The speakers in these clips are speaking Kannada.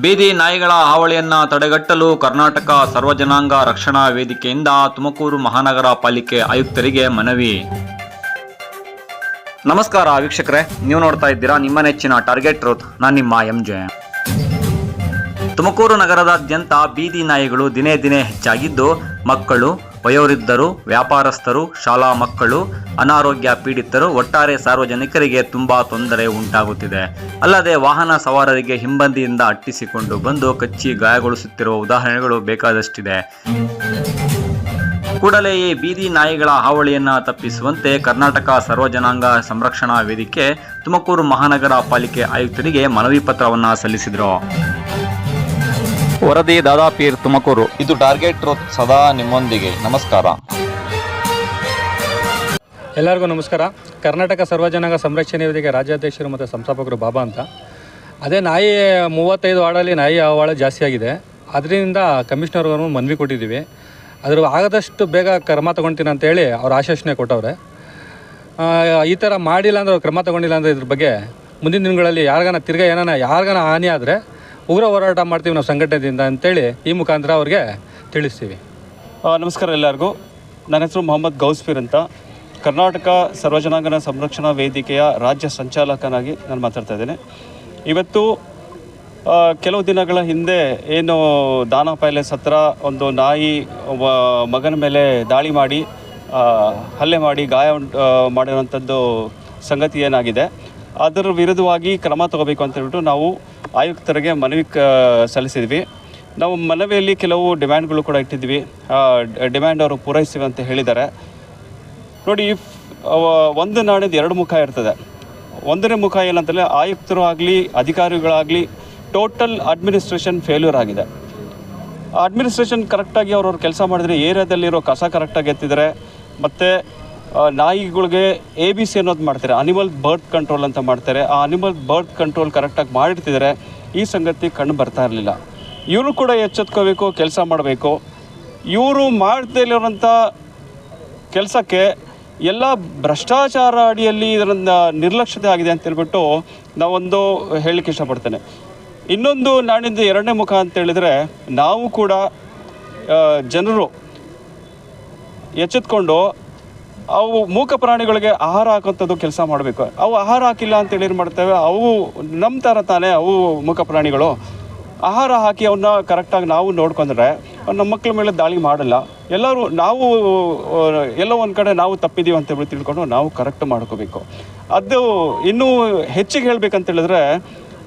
ಬೀದಿ ನಾಯಿಗಳ ಹಾವಳಿಯನ್ನ ತಡೆಗಟ್ಟಲು ಕರ್ನಾಟಕ ಸರ್ವಜನಾಂಗ ರಕ್ಷಣಾ ವೇದಿಕೆಯಿಂದ ತುಮಕೂರು ಮಹಾನಗರ ಪಾಲಿಕೆ ಆಯುಕ್ತರಿಗೆ ಮನವಿ. ನಮಸ್ಕಾರ ವೀಕ್ಷಕರೇ, ನೀವು ನೋಡ್ತಾ ಇದ್ದೀರಾ ನಿಮ್ಮ ನೆಚ್ಚಿನ ಟಾರ್ಗೆಟ್ ರೋತ್ ನಾನು ನಿಮ್ಮ ಎಂ. ಜೆ. ತುಮಕೂರು ನಗರದಾದ್ಯಂತ ಬೀದಿ ನಾಯಿಗಳು ದಿನೇ ದಿನೇ ಹೆಚ್ಚಾಗಿದ್ದು ಮಕ್ಕಳು ವಯೋವೃದ್ಧರು, ವ್ಯಾಪಾರಸ್ಥರು, ಶಾಲಾ ಮಕ್ಕಳು, ಅನಾರೋಗ್ಯ ಪೀಡಿತರು ಒಟ್ಟಾರೆ ಸಾರ್ವಜನಿಕರಿಗೆ ತುಂಬಾ ತೊಂದರೆ ಉಂಟಾಗುತ್ತಿದೆ. ಅಲ್ಲದೆ ವಾಹನ ಸವಾರರಿಗೆ ಹಿಂಬಂದಿಯಿಂದ ಅಟ್ಟಿಸಿಕೊಂಡು ಬಂದು ಕಚ್ಚಿ ಗಾಯಗೊಳಿಸುತ್ತಿರುವ ಉದಾಹರಣೆಗಳು ಬೇಕಾದಷ್ಟಿದೆ. ಕೂಡಲೇ ಈ ಬೀದಿ ನಾಯಿಗಳ ಹಾವಳಿಯನ್ನು ತಪ್ಪಿಸುವಂತೆ ಕರ್ನಾಟಕ ಸರ್ವಜನಾಂಗ ಸಂರಕ್ಷಣಾ ವೇದಿಕೆ ತುಮಕೂರು ಮಹಾನಗರ ಪಾಲಿಕೆ ಆಯುಕ್ತರಿಗೆ ಮನವಿ ಪತ್ರವನ್ನು ಸಲ್ಲಿಸಿದರು. ವರದಿ ದಾದಾಪೀರ್ ತುಮಕೂರು. ಇದು ಟಾರ್ಗೆಟ್ ಸದಾ ನಿಮ್ಮೊಂದಿಗೆ. ನಮಸ್ಕಾರ. ಎಲ್ಲರಿಗೂ ನಮಸ್ಕಾರ. ಕರ್ನಾಟಕ ಸರ್ವಜನಾಂಗ ಸಂರಕ್ಷಣೆ ವೇದಿಕೆ ರಾಜ್ಯಾಧ್ಯಕ್ಷರು ಮತ್ತು ಸಂಸ್ಥಾಪಕರು ಬಾಬಾ ಅಂತ. ಅದೇ ನಾಯಿ ಮೂವತ್ತೈದು ವಾರ್ಡಲ್ಲಿ ನಾಯಿ ಹಾವಳಿ ಜಾಸ್ತಿ ಆಗಿದೆ. ಅದರಿಂದ ಕಮಿಷನರ್ಗೂ ಮನವಿ ಕೊಟ್ಟಿದ್ದೀವಿ. ಅದ್ರ ಆಗದಷ್ಟು ಬೇಗ ಕ್ರಮ ತೊಗೊಳ್ತೀನಿ ಅಂತೇಳಿ ಅವ್ರು ಆಶ್ವಾಸನೆ ಕೊಟ್ಟವ್ರೆ. ಆ, ಈ ಥರ ಮಾಡಿಲ್ಲ ಅಂದ್ರೆ ಅವ್ರು ಕ್ರಮ ತೊಗೊಂಡಿಲ್ಲ ಅಂದರೆ ಇದ್ರ ಬಗ್ಗೆ ಮುಂದಿನ ದಿನಗಳಲ್ಲಿ ಯಾರಿಗಾನ ತಿರ್ಗ ಏನಾನ ಯಾರಿಗಾನ ಹಾನಿ ಆದರೆ ಉಗ್ರ ಹೋರಾಟ ಮಾಡ್ತೀವಿ ನಾವು ಸಂಘಟನೆಯಿಂದ ಅಂತೇಳಿ ಈ ಮುಖಾಂತರ ಅವ್ರಿಗೆ ತಿಳಿಸ್ತೀವಿ. ನಮಸ್ಕಾರ ಎಲ್ಲರಿಗೂ. ನನ್ನ ಹೆಸರು ಮೊಹಮ್ಮದ್ ಗೌಸ್ಫೀರ್ ಅಂತ. ಕರ್ನಾಟಕ ಸರ್ವಜನಾಂಗನ ಸಂರಕ್ಷಣಾ ವೇದಿಕೆಯ ರಾಜ್ಯ ಸಂಚಾಲಕನಾಗಿ ನಾನು ಮಾತಾಡ್ತಾ ಇದ್ದೇನೆ. ಇವತ್ತು ಕೆಲವು ದಿನಗಳ ಹಿಂದೆ ಏನು ದಾನ ಪ್ಯಾಲೇಸ್ ಹತ್ರ ಒಂದು ನಾಯಿ ಮಗನ ಮೇಲೆ ದಾಳಿ ಮಾಡಿ ಹಲ್ಲೆ ಮಾಡಿ ಗಾಯ ಮಾಡಿರುವಂಥದ್ದು ಸಂಗತಿ ಏನಾಗಿದೆ. ಅದರ ವಿರುದ್ಧವಾಗಿ ಕ್ರಮ ತಗೋಬೇಕು ಅಂತ ಹೇಳ್ಬಿಟ್ಟು ನಾವು ಆಯುಕ್ತರಿಗೆ ಮನವಿ ಸಲ್ಲಿಸಿದ್ವಿ. ನಾವು ಮನವಿಯಲ್ಲಿ ಕೆಲವು ಡಿಮ್ಯಾಂಡ್ಗಳು ಕೂಡ ಇಟ್ಟಿದ್ವಿ. ಡಿಮ್ಯಾಂಡ್ ಅವರು ಪೂರೈಸ್ತೀವಿ ಅಂತ ಹೇಳಿದ್ದಾರೆ. ನೋಡಿ ಒಂದು ನಾಣ್ಯದ ಎರಡು ಮುಖ ಇರ್ತದೆ. ಒಂದನೇ ಮುಖ ಏನಂತಂದರೆ ಆಯುಕ್ತರು ಆಗಲಿ, ಅಧಿಕಾರಿಗಳಾಗಲಿ, ಟೋಟಲ್ ಅಡ್ಮಿನಿಸ್ಟ್ರೇಷನ್ ಫೇಲ್ಯೂರ್ ಆಗಿದೆ. ಅಡ್ಮಿನಿಸ್ಟ್ರೇಷನ್ ಕರೆಕ್ಟಾಗಿ ಅವ್ರವ್ರ ಕೆಲಸ ಮಾಡಿದರೆ ಏರಿಯಾದಲ್ಲಿರೋ ಕಸ ಕರೆಕ್ಟಾಗಿ ಎತ್ತಿದ್ದಾರೆ. ಮತ್ತು ನಾಯಿಗಳಿಗೆ ಎ ಬಿ ಸಿ ಅನ್ನೋದು ಮಾಡ್ತಾರೆ. ಅನಿಮಲ್ ಬರ್ತ್ ಕಂಟ್ರೋಲ್ ಅಂತ ಮಾಡ್ತಾರೆ. ಆ ಅನಿಮಲ್ ಬರ್ತ್ ಕಂಟ್ರೋಲ್ ಕರೆಕ್ಟಾಗಿ ಮಾಡಿರ್ತಿದ್ದಾರೆ ಈ ಸಂಗತಿ ಕಂಡು ಬರ್ತಾ ಇರಲಿಲ್ಲ. ಇವರು ಕೂಡ ಎಚ್ಚೆತ್ಕೋಬೇಕು, ಕೆಲಸ ಮಾಡಬೇಕು. ಇವರು ಮಾಡದೇ ಇರೋಂಥ ಕೆಲಸಕ್ಕೆ ಎಲ್ಲ ಭ್ರಷ್ಟಾಚಾರ ಅಡಿಯಲ್ಲಿ ಇದರಿಂದ ನಿರ್ಲಕ್ಷ್ಯತೆ ಆಗಿದೆ ಅಂತ ಹೇಳ್ಬಿಟ್ಟು ನಾವೊಂದು ಹೇಳಲಿಕ್ಕೆ ಇಷ್ಟಪಡ್ತೇನೆ. ಇನ್ನೊಂದು ನಾಡಿದ್ದು ಎರಡನೇ ಮುಖ ಅಂತ ಹೇಳಿದರೆ ನಾವು ಕೂಡ ಜನರು ಎಚ್ಚೆತ್ಕೊಂಡು ಅವು ಮೂಕ ಪ್ರಾಣಿಗಳಿಗೆ ಆಹಾರ ಹಾಕುವಂಥದ್ದು ಕೆಲಸ ಮಾಡಬೇಕು. ಅವು ಆಹಾರ ಹಾಕಿಲ್ಲ ಅಂತೇಳಿ ಏನು ಮಾಡ್ತೇವೆ? ಅವು ನಮ್ಮ ಥರ ತಾನೇ ಅವು ಮೂಕ ಪ್ರಾಣಿಗಳು. ಆಹಾರ ಹಾಕಿ ಅವನ್ನ ಕರೆಕ್ಟಾಗಿ ನಾವು ನೋಡ್ಕೊಂಡ್ರೆ ನಮ್ಮ ಮಕ್ಕಳ ಮೇಲೆ ದಾಳಿ ಮಾಡಲ್ಲ. ಎಲ್ಲರೂ ನಾವು, ಎಲ್ಲೋ ಒಂದು ಕಡೆ ನಾವು ತಪ್ಪಿದ್ದೀವಿ ಅಂತ ಹೇಳಿ ತಿಳ್ಕೊಂಡು ನಾವು ಕರೆಕ್ಟ್ ಮಾಡ್ಕೋಬೇಕು. ಅದು ಇನ್ನೂ ಹೆಚ್ಚಿಗೆ ಹೇಳ್ಬೇಕಂತ ಹೇಳಿದ್ರೆ,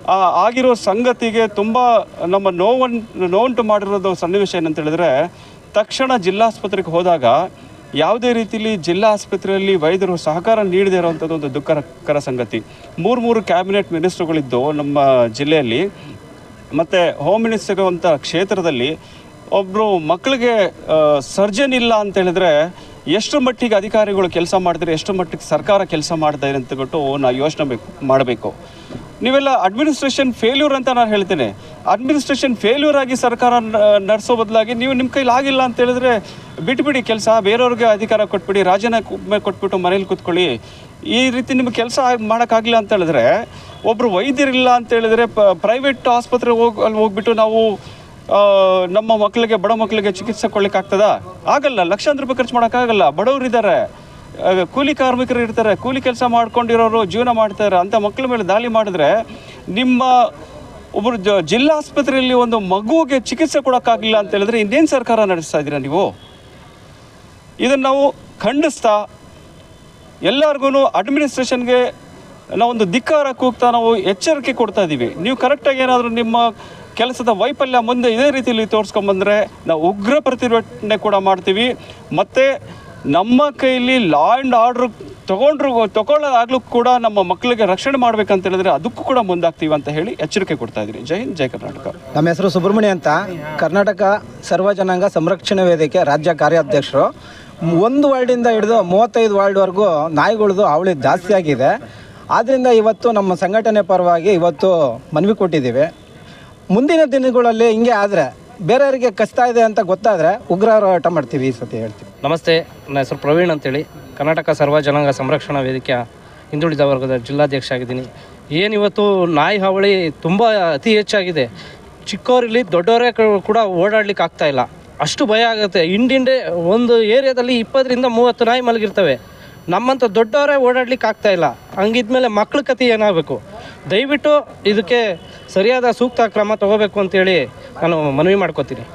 ಆ ಆಗಿರೋ ಸಂಗತಿಗೆ ತುಂಬ ನಮ್ಮ ನೋವನ್ನು ನೋವುಂಟು ಮಾಡಿರೋದು ಸನ್ನಿವೇಶ ಏನಂತ ಹೇಳಿದ್ರೆ, ತಕ್ಷಣ ಜಿಲ್ಲಾಸ್ಪತ್ರೆಗೆ ಹೋದಾಗ ಯಾವುದೇ ರೀತಿಯಲ್ಲಿ ಜಿಲ್ಲಾ ಆಸ್ಪತ್ರೆಯಲ್ಲಿ ವೈದ್ಯರು ಸಹಕಾರ ನೀಡದೇ ಇರುವಂಥದ್ದು ಒಂದು ದುಃಖಕರ ಸಂಗತಿ. ಮೂರು ಮೂರು ಕ್ಯಾಬಿನೆಟ್ ಮಿನಿಸ್ಟ್ರುಗಳಿದ್ದು ನಮ್ಮ ಜಿಲ್ಲೆಯಲ್ಲಿ, ಮತ್ತು ಹೋಮ್ ಮಿನಿಸ್ಟರ್ ಅಂತ ಕ್ಷೇತ್ರದಲ್ಲಿ ಒಬ್ಬರು ಮಕ್ಕಳಿಗೆ ಸರ್ಜನ್ ಇಲ್ಲ ಅಂತ ಹೇಳಿದ್ರೆ ಎಷ್ಟು ಮಟ್ಟಿಗೆ ಅಧಿಕಾರಿಗಳು ಕೆಲಸ ಮಾಡಿದರೆ ಎಷ್ಟು ಮಟ್ಟಿಗೆ ಸರ್ಕಾರ ಕೆಲಸ ಮಾಡ್ತಾ ಇದೆ ಅಂತ ಬಿಟ್ಟು ನಾವು ಯೋಚನೆ ಬೇಕು, ಮಾಡಬೇಕು. ನೀವೆಲ್ಲ ಅಡ್ಮಿನಿಸ್ಟ್ರೇಷನ್ ಫೇಲ್ಯೂರ್ ಅಂತ ನಾನು ಹೇಳ್ತೇನೆ. ಅಡ್ಮಿನಿಸ್ಟ್ರೇಷನ್ ಫೇಲ್ಯೂರ್ ಆಗಿ ಸರ್ಕಾರ ನಡೆಸೋ ಬದಲಾಗಿ ನೀವು ನಿಮ್ಮ ಕೈಲಿ ಆಗಿಲ್ಲ ಅಂತ ಹೇಳಿದ್ರೆ ಬಿಟ್ಬಿಡಿ ಕೆಲಸ ಬೇರೆಯವ್ರಿಗೆ ಅಧಿಕಾರ ಕೊಟ್ಬಿಡಿ ರಾಜನ ಕೊಟ್ಬಿಟ್ಟು ಮನೇಲಿ ಕೂತ್ಕೊಳ್ಳಿ. ಈ ರೀತಿ ನಿಮ್ಗೆ ಕೆಲಸ ಮಾಡೋಕ್ಕಾಗಿಲ್ಲ ಅಂತ ಹೇಳಿದ್ರೆ ಒಬ್ಬರು ವೈದ್ಯರಿಲ್ಲ ಅಂತ ಹೇಳಿದ್ರೆ ಪ್ರೈವೇಟ್ ಆಸ್ಪತ್ರೆಗೆ ಹೋಗಿ ಅಲ್ಲಿ ಹೋಗ್ಬಿಟ್ಟು ನಾವು ನಮ್ಮ ಮಕ್ಕಳಿಗೆ ಬಡ ಮಕ್ಕಳಿಗೆ ಚಿಕಿತ್ಸೆ ಕೊಡ್ಲಿಕ್ಕೆ ಆಗ್ತದಾ ಆಗಲ್ಲ ಲಕ್ಷಾಂತರ ರೂಪಾಯಿ ಖರ್ಚು ಮಾಡೋಕ್ಕಾಗಲ್ಲ. ಬಡವರು ಇದ್ದಾರೆ ಆ, ಕೂಲಿ ಕಾರ್ಮಿಕರು ಇರ್ತಾರೆ, ಕೂಲಿ ಕೆಲಸ ಮಾಡ್ಕೊಂಡಿರೋರು ಜೀವನ ಮಾಡ್ತಾರೆ, ಅಂತ ಮಕ್ಕಳ ಮೇಲೆ ದಾಳಿ ಮಾಡಿದ್ರೆ ನಿಮ್ಮ ಒಬ್ಬರು ಜ ಜಿಲ್ಲಾ ಆಸ್ಪತ್ರೆಯಲ್ಲಿ ಒಂದು ಮಗುವಿಗೆ ಚಿಕಿತ್ಸೆ ಕೊಡೋಕ್ಕಾಗಲಿಲ್ಲ ಅಂತ ಹೇಳಿದ್ರೆ ಇನ್ನೇನು ಸರ್ಕಾರ ನಡೆಸ್ತಾ ಇದ್ದೀರಾ ನೀವು? ಇದನ್ನು ನಾವು ಖಂಡಿಸ್ತಾ ಎಲ್ಲರಿಗೂ ಅಡ್ಮಿನಿಸ್ಟ್ರೇಷನ್ಗೆ ನಾವೊಂದು ಧಿಕ್ಕಾರ ಕೂಗ್ತಾ ನಾವು ಎಚ್ಚರಿಕೆ ಕೊಡ್ತಾ ಇದ್ದೀವಿ. ನೀವು ಕರೆಕ್ಟಾಗಿ ಏನಾದರೂ ನಿಮ್ಮ ಕೆಲಸದ ವೈಫಲ್ಯ ಮುಂದೆ ಇದೇ ರೀತಿಯಲ್ಲಿ ತೋರಿಸ್ಕೊಂಬಂದರೆ ನಾವು ಉಗ್ರ ಪ್ರತಿಭಟನೆ ಕೂಡ ಮಾಡ್ತೀವಿ. ಮತ್ತು ನಮ್ಮ ಕೈಲಿ ಲಾ ಆ್ಯಂಡ್ ಆರ್ಡ್ರ್ ತೊಗೊಂಡ್ರು, ತಗೊಳ್ಳೋದಾಗ್ಲೂ ಕೂಡ ನಮ್ಮ ಮಕ್ಕಳಿಗೆ ರಕ್ಷಣೆ ಮಾಡ್ಬೇಕಂತ ಹೇಳಿದ್ರೆ ಅದಕ್ಕೂ ಕೂಡ ಮುಂದಾಗ್ತೀವಿ ಅಂತ ಹೇಳಿ ಎಚ್ಚರಿಕೆ ಕೊಡ್ತಾ ಇದ್ದೀನಿ. ಜೈ ಹಿಂದ್, ಜೈ ಕರ್ನಾಟಕ. ನಮ್ಮ ಹೆಸರು ಸುಬ್ರಹ್ಮಣ್ಯ ಅಂತ. ಕರ್ನಾಟಕ ಸರ್ವ ಜನಾಂಗ ಸಂರಕ್ಷಣೆ ವೇದಿಕೆ ರಾಜ್ಯ ಕಾರ್ಯಾಧ್ಯಕ್ಷರು. ಒಂದು ವಾರ್ಡಿಂದ ಹಿಡಿದು ಮೂವತ್ತೈದು ವಾರ್ಡ್ವರೆಗೂ ನಾಯಿಗಳದು ಅವಳಿ ಜಾಸ್ತಿ ಆಗಿದೆ. ಆದ್ದರಿಂದ ಇವತ್ತು ನಮ್ಮ ಸಂಘಟನೆ ಪರವಾಗಿ ಇವತ್ತು ಮನವಿ ಕೊಟ್ಟಿದ್ದೀವಿ. ಮುಂದಿನ ದಿನಗಳಲ್ಲಿ ಹಿಂಗೆ ಆದರೆ ಬೇರೆಯವರಿಗೆ ಕಷ್ಟ ಇದೆ ಅಂತ ಗೊತ್ತಾದರೆ ಉಗ್ರ ಹೋರಾಟ ಮಾಡ್ತೀವಿ ಈ ಸತಿ ಹೇಳ್ತೀವಿ. ನಮಸ್ತೆ, ನನ್ನ ಹೆಸರು ಪ್ರವೀಣ್ ಅಂತೇಳಿ. ಕರ್ನಾಟಕ ಸರ್ವ ಜನಾಂಗ ಸಂರಕ್ಷಣಾ ವೇದಿಕೆಯ ಹಿಂದುಳಿದ ವರ್ಗದ ಜಿಲ್ಲಾಧ್ಯಕ್ಷ ಆಗಿದ್ದೀನಿ ಏನಿವತ್ತು ನಾಯಿ ಹಾವಳಿ ತುಂಬ ಅತಿ ಹೆಚ್ಚಾಗಿದೆ. ಚಿಕ್ಕವರಿಲ್ಲಿ ದೊಡ್ಡವರೇ ಕೂಡ ಓಡಾಡ್ಲಿಕ್ಕೆ ಆಗ್ತಾ ಇಲ್ಲ. ಅಷ್ಟು ಭಯ ಆಗುತ್ತೆ. ಹಿಂದಿಂಡೆ ಒಂದು ಏರಿಯಾದಲ್ಲಿ ಇಪ್ಪತ್ತರಿಂದ ಮೂವತ್ತು ನಾಯಿ ಮಲಗಿರ್ತವೆ. ನಮ್ಮಂಥ ದೊಡ್ಡವರೇ ಓಡಾಡ್ಲಿಕ್ಕೆ ಆಗ್ತಾ ಇಲ್ಲ. ಹಂಗಿದ್ಮೇಲೆ ಮಕ್ಳ ಕತೆ ಏನಾಗಬೇಕು? ದಯವಿಟ್ಟು ಇದಕ್ಕೆ ಸರಿಯಾದ ಸೂಕ್ತ ಕ್ರಮ ತಗೋಬೇಕು ಅಂತೇಳಿ ನಾನು ಮನವಿ ಮಾಡ್ಕೋತೀನಿ.